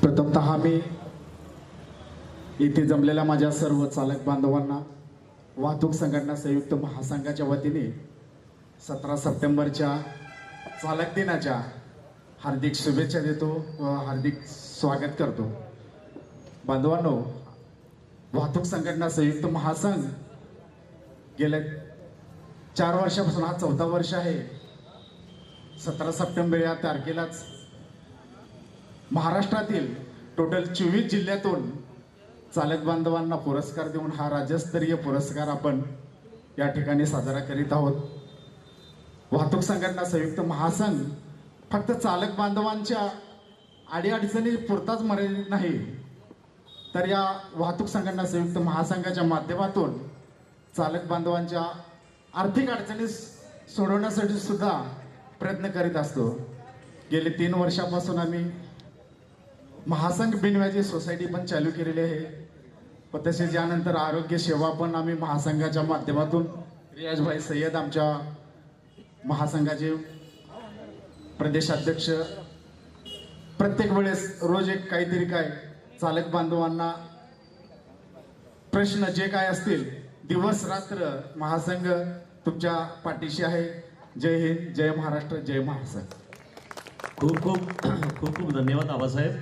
प्रथमतः मी इथे जमलेल्या माझ्या सर्व चालक बांधवांना वाहतूक संघटना संयुक्त महासंघाच्या वतीने सतरा सप्टेंबरच्या चालक दिनाच्या हार्दिक शुभेच्छा देतो व हार्दिक स्वागत करतो. बांधवांनो वाहतूक संघटना संयुक्त महासंघ गेल्या चार वर्षापासून हा चौथा वर्ष आहे. सतरा सप्टेंबर या तारखेलाच महाराष्ट्रातील टोटल चोवीस जिल्ह्यातून चालक बांधवांना पुरस्कार देऊन हा राज्यस्तरीय पुरस्कार आपण या ठिकाणी साजरा करीत आहोत. वाहतूक संघटना संयुक्त महासंघ फक्त चालक बांधवांच्या अडीअडचणी पुरताच मर्यादित नाही तर या वाहतूक संघटना संयुक्त महासंघाच्या माध्यमातून चालक बांधवांच्या आर्थिक अडचणी सोडवण्यासाठी सुद्धा प्रयत्न करीत असतो. गेले तीन वर्षापासून आम्ही महासंघ बिनव्याजी सोसायटी पण चालू केलेली आहे. व तसेच यानंतर आरोग्य सेवा पण आम्ही महासंघाच्या माध्यमातून रियाजभाई सय्यद आमच्या महासंघाचे प्रदेशाध्यक्ष प्रत्येक वेळेस रोज एक काहीतरी काय चालक बांधवांना प्रश्न जे काय असतील दिवस रात्र महासंघ तुमच्या पाठीशी आहे. जय हिंद जय महाराष्ट्र जय महासाहेब खूप खूप खूप खूप धन्यवाद आबासाहेब.